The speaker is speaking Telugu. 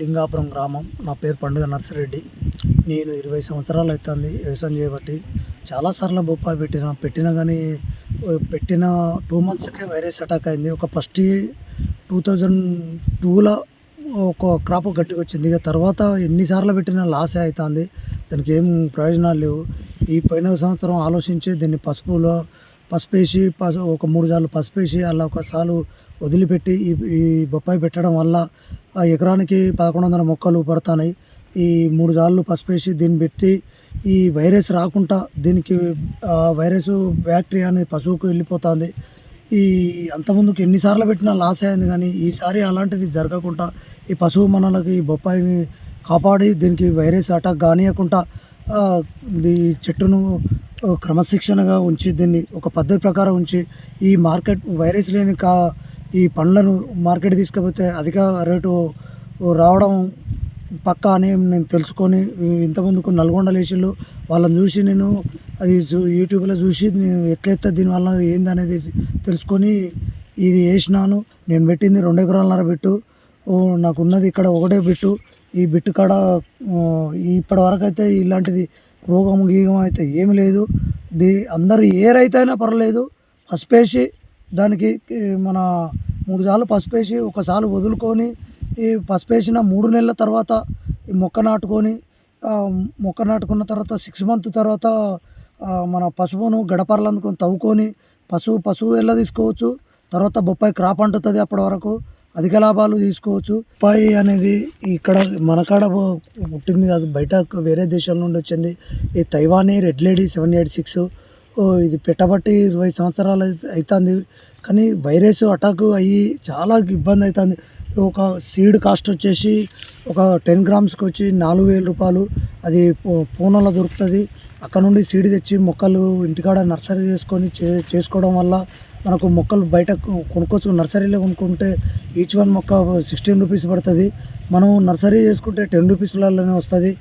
లింగాపురం గ్రామం. నా పేరు పండుగ నర్సిరెడ్డి. నేను ఇరవై సంవత్సరాలు అవుతుంది వ్యవసాయం చేయబట్టి. చాలాసార్లు బొప్పాయి పెట్టిన పెట్టినా కానీ పెట్టిన టూ మంత్స్కే వైరస్ అటాక్ అయింది. ఒక ఫస్ట్ టూ థౌజండ్ టూలో ఒక క్రాప్ గట్టిగా వచ్చింది ఇక తర్వాత ఎన్నిసార్లు పెట్టినా లాసే అవుతుంది దానికి ఏం ప్రయోజనాలు లేవు. ఈ పోయిన సంవత్సరం ఆలోచించి దీన్ని పసుపులో పసుపు వేసి పసు ఒక మూడు సార్లు పసుపు వేసి అలా ఒకసారి వదిలిపెట్టి ఈ ఈ బొప్పాయి పెట్టడం వల్ల ఆ ఎకరానికి పదకొండు వందల మొక్కలు పడతాయి ఈ మూడు సార్లు పసుపు వేసి దీన్ని పెట్టి ఈ వైరస్ రాకుండా దీనికి వైరస్ బ్యాక్టీరియా అనేది పశువుకు వెళ్ళిపోతుంది. ఈ అంతకుముందుకు ఎన్నిసార్లు పెట్టినా లాస్ అయింది కానీ ఈసారి అలాంటిది జరగకుండా ఈ పశువు మనలకి ఈ బొప్పాయిని కాపాడి దీనికి వైరస్ అటాక్ కానియకుండా ఈ చెట్టును క్రమశిక్షణగా ఉంచి దీన్ని ఒక పద్ధతి ప్రకారం ఉంచి ఈ మార్కెట్ వైరస్ లేని కా ఈ పండ్లను మార్కెట్ తీసుకపోతే అధిక రేటు రావడం పక్కా అని నేను తెలుసుకొని ఇంతకుముందుకు నల్గొండ లేచిళ్ళు వాళ్ళని చూసి నేను అది చూ- యూట్యూబ్లో చూసి నేను ఎట్లయితే దీనివల్ల ఏందనేది తెలుసుకొని ఇది వేసినాను. నేను పెట్టింది రెండు ఎకరాలన్నర బిట్టు. నాకున్నది ఇక్కడ ఒకటే బిట్టు. ఈ బిట్టు కాడ ఆ, ఇప్పటి వరకు అయితే ఇలాంటిది రోగం గీగం అయితే ఏమి లేదు. దీ అందరూ ఏ రైతు అయినా పసుపేసి దానికి మన మూడు సార్లు పసుపేసి ఒకసారి వదులుకొని ఈ పసుపేసిన మూడు నెలల తర్వాత ఈ మొక్క నాటుకొని మొక్క నాటుకున్న తర్వాత సిక్స్ మంత్ తర్వాత మన పసుపును గడపర్లు అందుకొని తవ్వుకొని పశువు పశువు ఎలా తీసుకోవచ్చు. తర్వాత బొప్పాయి క్రాప్ అంటుతుంది అప్పటి వరకు. అధిక లాభాలు తీసుకోవచ్చు. బొప్పాయి అనేది ఇక్కడ మనకాడ పుట్టింది కాదు. బయట వేరే దేశం నుండి వచ్చింది. ఈ తైవానీ red lady seven eight six. ఇది పెట్టబట్టి ఇరవై సంవత్సరాలు అవుతుంది కానీ వైరస్ అటాక్ అయ్యి చాలా ఇబ్బంది అవుతుంది ఒక సీడ్ కాస్ట్ వచ్చేసి ఒక టెన్ గ్రామ్స్కి వచ్చి నాలుగు వేల రూపాయలు. అది పూ- దొరుకుతుంది. అక్కడ నుండి సీడ్ తెచ్చి మొక్కలు ఇంటికాడ నర్సరీ చేసుకొని చే చేసుకోవడం వల్ల మనకు మొక్కలు బయట కొనుక్కోవచ్చు. నర్సరీలో కొనుక్కుంటే ఈచ్ వన్ మొక్క సిక్స్టీన్ రూపీస్ పడుతుంది. మనం నర్సరీ చేసుకుంటే టెన్ రూపీస్లలోనే వస్తుంది.